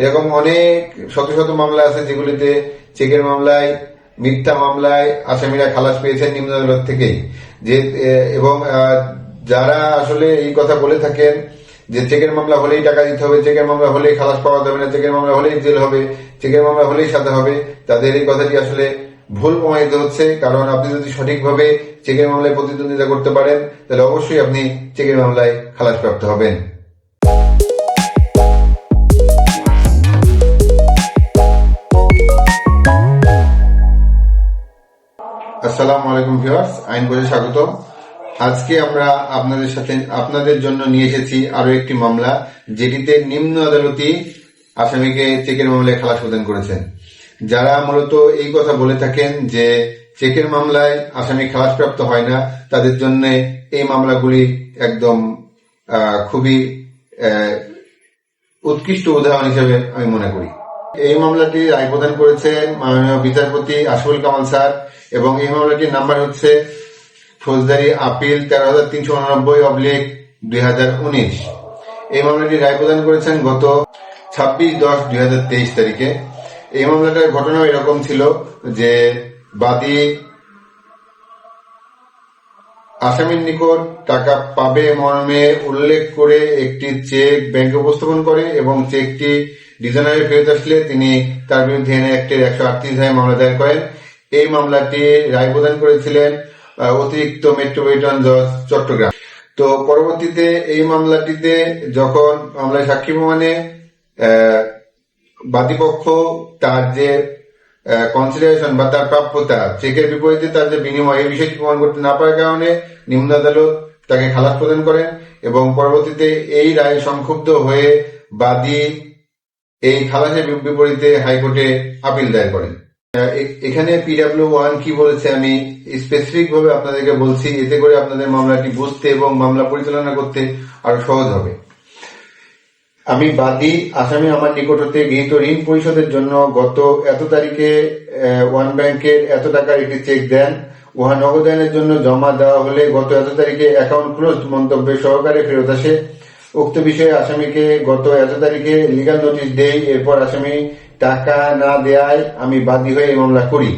এরকম অনেক শত শত মামলা আছে যেগুলিতে চেকের মামলায়, মিথ্যা মামলায় আসামিরা খালাস পেয়েছেন নিম্ন আদালত থেকেই। যে এবং যারা আসলে এই কথা বলে থাকেন যে চেকের মামলা হলেই টাকা দিতে হবে, চেকের মামলা হলেই খালাস পাওয়া যাবে না, চেকের মামলা হলেই জেল হবে, চেকের মামলা হলেই সাজা হবে, তাদের এই কথাটি আসলে ভুল প্রমাণিত হচ্ছে। কারণ আপনি যদি সঠিকভাবে চেকের মামলায় প্রতিদ্বন্দ্বিতা করতে পারেন, তাহলে অবশ্যই আপনি চেকের মামলায় খালাস প্রাপ্ত হবেন। আসসালামু আলাইকুম ভিউয়ার্স, আইন বলে স্বাগত আজকে আমরা আপনাদের সাথে, আপনাদের জন্য নিয়ে এসেছি আরও একটি মামলা, যেটিতে নিম্ন আদালতই আসামিকে চেকের মামলায় খালাস প্রদান করেছেন। যারা মূলত এই কথা বলে থাকেন যে চেকের মামলায় আসামি খালাসপ্রাপ্ত হয় না, তাদের জন্য এই মামলাগুলি একদম খুবই উৎকৃষ্ট উদাহরণ হিসেবে আমি মনে করি। এই মামলাটি রায় প্রদান করেছেন মাননীয় বিচারপতি আশফুল কামাল স্যার এবং এই মামলাটির নাম্বার হচ্ছে ফৌজদারি আপিল তেরো হাজার তিনশো উনানব্বই অবলিক দুই হাজার উনিশ। এই মামলাটি রায় প্রদান করেছেন গত ছাব্বিশ দশ দুই হাজার তেইশ তারিখে। এই মামলাটার ঘটনা এরকম ছিল যে বাদী আসামির নিকট টাকা পাবে মর্মে উল্লেখ করে একটি চেক ব্যাংকে উপস্থাপন করে এবং চেকটি ডিজাইনারে ফেরত আসলে তিনি তার বিরুদ্ধে এনে একটির একশো আটত্রিশ মামলা দায়ের করেন। এই মামলাটি রায় প্রদান করেছিলেন অতিরিক্ত মেট্রোপলিটন জজ চট্টগ্রাম। তো পরবর্তীতে এই মামলাটিতে যখন মামলায় সাক্ষী প্রমাণে বাদীপক্ষ তার যে কনসিডারেশন বা তার প্রাপ্যতা, চেকের বিপরীতে তার যে বিনিময়, এই বিষয়টি প্রমাণ করতে না পারার কারণে নিম্ন আদালত তাকে খালাস প্রদান করেন এবং পরবর্তীতে এই রায় সংক্ষুব্ধ হয়ে বাদী এই খালাসের বিপরীতে হাইকোর্টে আপিল দায়ের করেন। এখানে পিডাব্লিউ ওয়ান কি বলেছে আমি স্পেসিফিক ভাবে আপনাদেরকে বলছি, এতে করে আপনাদের মামলাটি বুঝতে এবং মামলা পরিচালনা করতে আরও সহজ হবে। আমি বাদী আসামি আমার নিকট হতে গৃহীত ঋণ পরিশোধের জন্য গত এত তারিখে ওয়ান ব্যাংকের এত টাকার একটি চেক দেন। উহা নগদায়নের জন্য জমা দেওয়া হলে গত এত তারিখে অ্যাকাউন্ট ক্লোজ মন্তব্যের সহকারে ফেরত আসে। উক্ত বিষয়ে আসামিকে গত এত তারিখে লিগাল নোটিশ দেই, এরপর আসামি টাকা না দেয়ায় আমি বাদী হয়ে এই মামলা করি।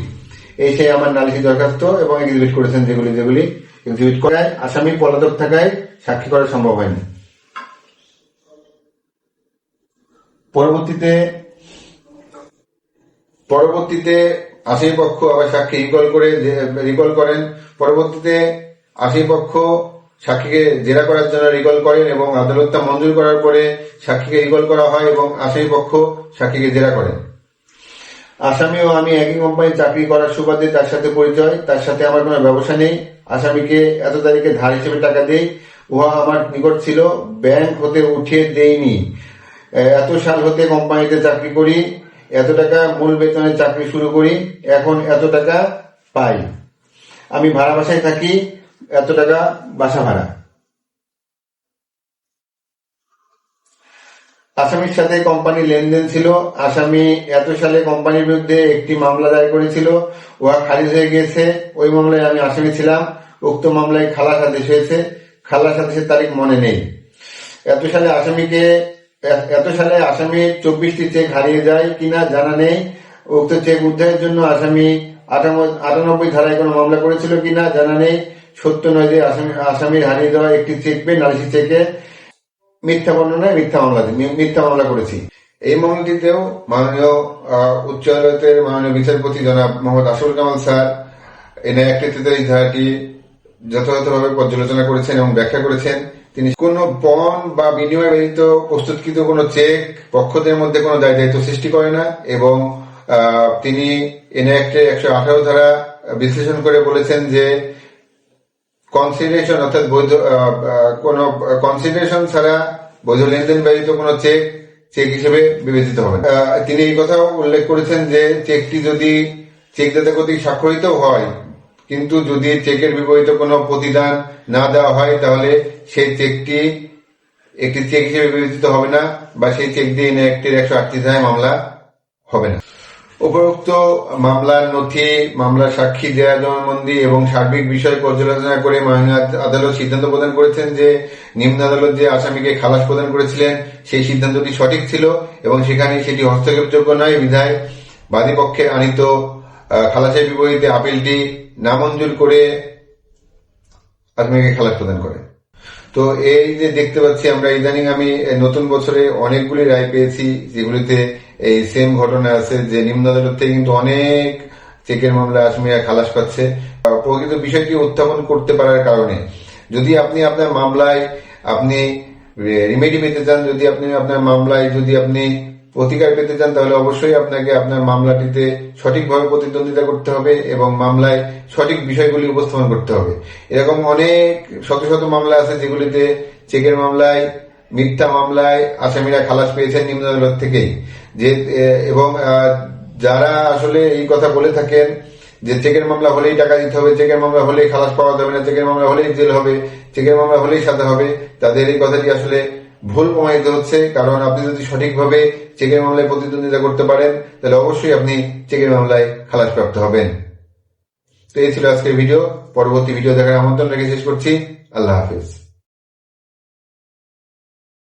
এই সেই আমার নালিশি দরখাস্ত এবং এক্সিবিট করেছেন যেগুলি যেগুলি এক্সিবিট করায়, আসামি পলাতক থাকায় সাক্ষী করা সম্ভব হয়নি। পরবর্তীতে পরবর্তীতে আসামি পক্ষ আবার সাক্ষী রিকল করে রিকল করেন। পরবর্তীতে আসামি পক্ষ সাক্ষীকে জেরা করার জন্য রিকল করেন এবং আদালত তা মঞ্জুর করার পরে সাক্ষীকে রিকল করা হয় এবং আসামি পক্ষ সাক্ষীকে জেরা করেন। আসামি ও আমি একই কোম্পানি চাকরি করার সুবাদে তার সাথে পরিচয়, তার সাথে আমার কোনো ব্যবসা নেই। আসামিকে এত তারিখে ধার হিসেবে টাকা দেই, উহা আমার নিকট ছিল, ব্যাংক হতে উঠিয়ে দেইনি। এত সাল হতে কোম্পানিতে চাকরি করি, এত টাকা মূল বেতনে চাকরি শুরু করি, এখন এত টাকা পাই। আমি ভাড়া বাসায় থাকি এত টাকা বাসা ভাড়া। আসামির সাথে কোম্পানি লেনদেন ছিল। আসামি এত সালে কোম্পানির বিরুদ্ধে একটি মামলা দায়ের করেছিল। উহা খারিজ হয়ে গিয়েছে। ওই মামলায় আমি আসামি ছিলাম। উক্ত মামলায় খালাস আদেশ হয়েছে। খালাস আদেশের তারিখ মনে নেই। এত সালে আসামিকে এত সালে আসামি চব্বিশটি চেক হারিয়ে যায় কিনা জানা নেই। উক্ত চেক উদ্ধারের জন্য আসামি আটানব্বই ধারায় কোনো মামলা করেছিল কিনা জানা নেই। সত্য নয় যে আসামি আসামির হারিয়ে দেওয়া একটি চেক পেয়ে নালিশি চেকে মিথ্যা বর্ণনায় মিথ্যা মামলা মিথ্যা মামলা করেছি। এই মামলাটিতেও মাননীয় উচ্চ আদালতের মাননীয় বিচারপতি জনাব মোহাম্মদ আসল কামাল স্যার এনে একটি তেতাল্লিশ ধারাটি যথাযথভাবে পর্যালোচনা করেছেন এবং ব্যাখ্যা করেছেন। তিনি কোন পণ বা বিনিময় ব্যতীত প্রস্তুতকৃত কোনো চেক পক্ষদের মধ্যে কোনো দায় দায়িত্ব সৃষ্টি করে না এবং তিনি এনে একটি একশো আঠারো ধারা বিশ্লেষণ করে বলেছেন যে কনসিডারেশন অর্থাৎ বৈধ কোন কনসিডারেশন ছাড়া বৈধ লেনদেন ব্যতীত কোনো চেক চেক হিসেবে বিবেচিত হবে। তিনি এই কথাও উল্লেখ করেছেন যে চেকটি যদি চেকদাতা কর্তৃক স্বাক্ষরিত হয়, কিন্তু যদি চেকের বিপরীতে কোনো প্রতিদান না দেওয়া হয়, তাহলে সেই চেকটি একটি চেক হিসেবে বিবেচিত হবে না বা সেই চেক দিয়ে একটির একশো ধারায় মামলা হবে না উপরোক্ত মামলার নথি মামলার সাক্ষী দেয়া জবানবন্দি এবং সার্বিক বিষয় পর্যালোচনা করে মাননীয় আদ- আদালত সিদ্ধান্ত প্রদান করেছেন যে নিম্ন আদালত যে আসামিকে খালাস প্রদান করেছিলেন, সেই সিদ্ধান্তটি সঠিক ছিল এবং সেখানে সেটি হস্তক্ষেপযোগ্য নয়। বিধায় বাদী পক্ষের আনিত খালাসের বিপরীতে আপিলটি নামঞ্জুর করে আসামিকে খালাস প্রদান করে তো এই যে দেখতে পাচ্ছি, আমরা ইদানিং আমি নতুন বছরে অনেকগুলি রায় পেয়েছি, যেগুলিতে এই সেম ঘটনা আছে, যে নিম্ন আদালত থেকে কিন্তু অনেক চেকের মামলা আসামিরা খালাস পাচ্ছে। প্রকৃত বিষয়টি উত্থাপন করতে পারার কারণে, যদি আপনি আপনার মামলায় আপনি রিমেডি পেতে চান, যদি আপনি আপনার মামলায় যদি আপনি প্রতিকার পেতে চান, তাহলে অবশ্যই আপনাকে আপনার মামলাটিতে সঠিকভাবে প্রতিদ্বন্দ্বিতা করতে হবে এবং মামলায় সঠিক বিষয়গুলি উপস্থাপন করতে হবে। এরকম অনেক শত শত মামলা আছে যেগুলিতে চেকের মামলায়, মিথ্যা মামলায় আসামিরা খালাস পেয়েছেন নিম্ন আদালত থেকেই। যে এবং যারা আসলে এই কথা বলে থাকেন যে চেকের মামলা হলেই টাকা দিতে হবে, চেকের মামলা হলেই খালাস পাওয়া যাবে না, চেকের মামলা হলেই জেল হবে, চেকের মামলা হলেই সাজা হবে, তাদের এই কথাটি আসলে ভুল প্রমাণিত হচ্ছে, কারণ আপনি যদি সঠিকভাবে চেকের মামলায় প্রতিদ্বন্দ্বিতা করতে পারেন, তাহলে অবশ্যই আপনি চেকের মামলায় খালাস প্রাপ্ত হবেন। তো এই ছিল আজকের ভিডিও। পরবর্তী ভিডিও দেখার আমন্ত্রণ রেখে শেষ করছি। আল্লাহ হাফিজ।